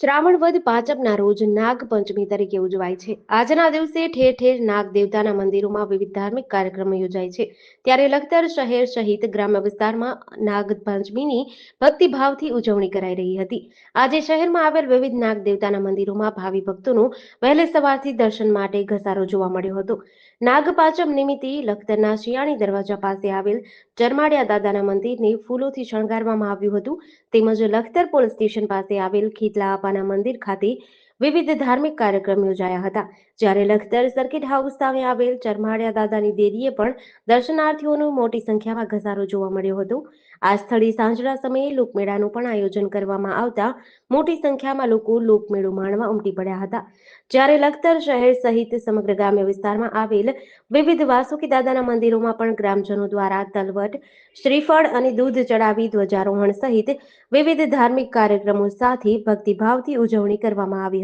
શ્રાવણ વદ પાંચમના રોજ નાગ પંચમી તરીકે ઉજવાય છે. આજના દિવસે ઠેર ઠેર નાગ દેવતાના મંદિરોમાં વિવિધ ધાર્મિક કાર્યક્રમો યોજાય છે. ત્યારે લખતર શહેર સહિત ગ્રામ્ય વિસ્તારમાં નાગ પંચમીની ભક્તિભાવથી ઉજવણી કરાઈ રહી હતી. આજે શહેરમાં આવેલ વિવિધ નાગ દેવતાના મંદિરોમાં ભાવિ ભક્તોનું વહેલે સવારથી દર્શન માટે ઘસારો જોવા મળ્યો હતો. નાગ પાંચમ નિમિત્તે લખતરના શિયાળી દરવાજા પાસે આવેલ ચરમાડિયા દાદાના મંદિરને ફૂલોથી શણગારવામાં આવ્યું હતું. તેમજ લખતર પોલીસ સ્ટેશન પાસે આવેલ ખીતલા આપાના મંદિર ખાતે વિવિધ ધાર્મિક કાર્યક્રમ યોજાયા હતા. જ્યારે લખતર સર્કિટ હાઉસ સામે આવેલ ચરમાડિયા દાદાની દેરીએ પણ દર્શનાર્થીઓનો મોટી સંખ્યામાં ઘસારો જોવા મળ્યો હતો. આ સ્થળે સાંજના સમયે લોકમેળાનું પણ આયોજન કરવામાં આવતા મોટી સંખ્યામાં લોકો લોકમેળો માણવા ઉમટી પડ્યા હતા. જ્યારે લખતર શહેર સહિત સમગ્ર ગ્રામ્ય વિસ્તારમાં આવેલ વિવિધ વાસુકી દાદાના મંદિરોમાં પણ ગ્રામજનો દ્વારા તલવટ, શ્રીફળ અને દૂધ ચડાવી ધ્વજારોહણ સહિત વિવિધ ધાર્મિક કાર્યક્રમો સાથે ભક્તિભાવથી ઉજવણી કરવામાં આવી